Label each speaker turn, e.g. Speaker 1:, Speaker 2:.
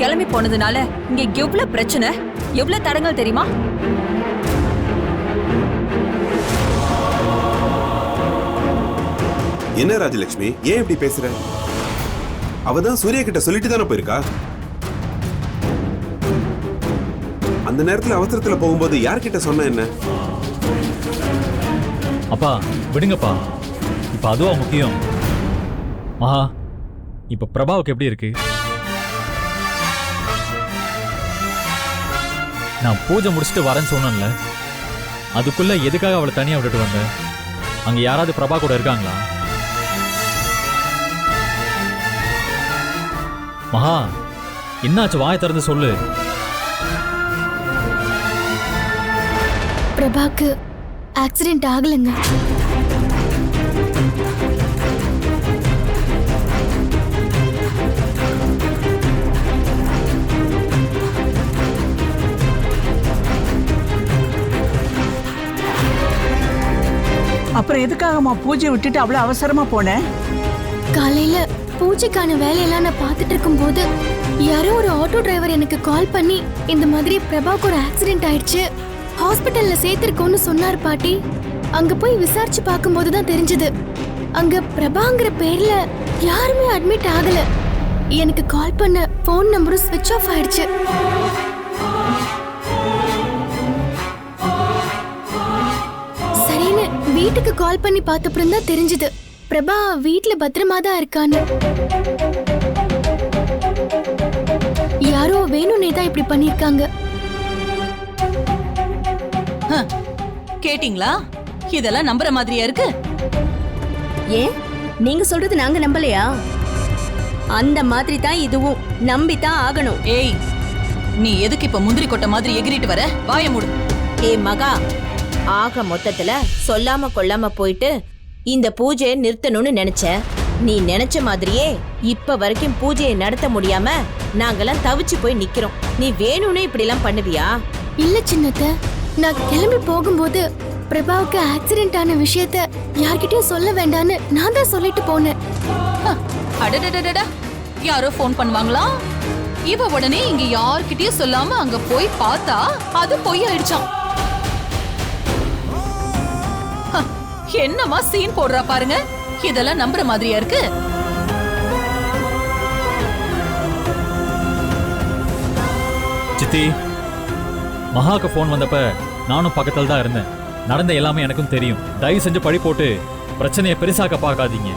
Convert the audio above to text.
Speaker 1: கிளம்பி போனதுனால இங்க எவ்வளவு பிரச்சனை? எவ்வளவு தடங்கள் தெரியுமா?
Speaker 2: என்ன ராஜலட்சுமி ஏன் இப்படி பேசுற? அவ தான் சூர்யா கிட்ட சொல்லிட்டு தானே போயிருக்கா? அந்த நேரத்துல அவசரத்துல போகும்போது யார்கிட்ட சொன்ன என்ன?
Speaker 3: அப்பா விடுங்கப்பா. இப்போ அதுவா முக்கியம். மகா இப்போ பிரபாவுக்கு எப்படி இருக்கு? நான் பூஜை முடிச்சுட்டு வரேன்னு சொன்னேன்ல. அதுக்குள்ள எதுக்காக அவளை தனியாக விட்டுட்டு வந்தேன் அங்கே யாராவது பிரபா கூட இருக்காங்களா? மகா என்னாச்சு? வாயை திறந்து சொல்லு.
Speaker 4: பிரபாக்கு ஆக்சிடென்ட் ஆகலைங்க.
Speaker 5: அப்புறம் எதுக்காகம்மா பூஜை விட்டுட்டு அவ்வளவு அவசரமா போனேன்
Speaker 4: காலையில பூஜைக்கான வேலையெல்லாம் நான் பார்த்துட்டு இருக்கும்போது யாரோ ஒரு ஆட்டோ டிரைவர் எனக்கு கால் பண்ணி இந்த மாதிரி பிரபாவுக்கு ஒரு ஆக்சிடென்ட் ஆயிடுச்சு. ஹாஸ்பிட்டல்ல சேர்த்திருக்கோம்னு சொன்னார் பாட்டி. அங்க போய் விசாரிச்சு பார்க்கும்போது தான் தெரிஞ்சது. அங்க பிரபாங்கிற பேர்ல யாருமே அட்மிட் ஆகல. எனக்கு கால் பண்ண ஃபோன் நம்பரும் ஸ்விட்ச் ஆஃப் ஆயிடுச்சு. வீட்டுக்கு கால் பண்ணி பார்த்தப்புறம் தான் தெரிஞ்சது. பிரபா வீட்ல பத்திரமா தான் இருக்கான்னு. யாரோ வேணும்னே தான் இப்படி பண்ணிருக்காங்க
Speaker 6: கேட்டிங்களா? இதெல்லாம் நம்புற மாதிரியா இருக்கு?
Speaker 7: ஏன்? நீங்க சொல்றது நாங்க நம்பலையா? அந்த மாதிரி தான் இதுவும். நம்பித்தான் ஆகணும்.
Speaker 6: ஏய் நீ எதுக்கு இப்ப முந்திரி கொட்டை மாதிரி எகிரிட்டு வர? வாய மூடு.
Speaker 8: ஏ மகா ஆக மொத்தத்துல சொல்லாம கொள்ளாம போயிட்டு இந்த பூஜையை நிறுத்தணும்னு நினைச்ச. நீ நினைச்ச மாதிரியே இப்ப வரைக்கும் பூஜையை நடத்த முடியாம நாங்கெல்லாம் தவிச்சு போய் நிக்கிறோம். நீ வேணும்னு இப்படி எல்லாம் பண்ணுவியா?
Speaker 4: இல்ல சின்னத்த. நான் கிளம்பி போகும்போது பிரபாவுக்கு ஆக்சிடென்ட் ஆன விஷயத்த யார்கிட்டயும் சொல்ல வேண்டான்னு நான் தான் சொல்லிட்டு போனேன்.
Speaker 6: அடடடடடா. யாரோ ஃபோன் பண்ணுவாங்களா? இவ உடனே இங்க யார்கிட்டயும் சொல்லாம அங்க போய் பார்த்தா அது பொய் ஆயிடுச்சாம் ஹ, என்னமா சீன் போடுறா பாருங்க. இதெல்லாம் நம்புற மாதிரியா இருக்கு?
Speaker 3: சித்தி மகாக்கு ஃபோன் வந்தப்ப நானும் பக்கத்துல தான் இருந்தேன். நடந்த எல்லாமே எனக்கும் தெரியும். தயவு செஞ்சு பழி போட்டு பிரச்சனையை பெருசாக்க பார்க்காதீங்க.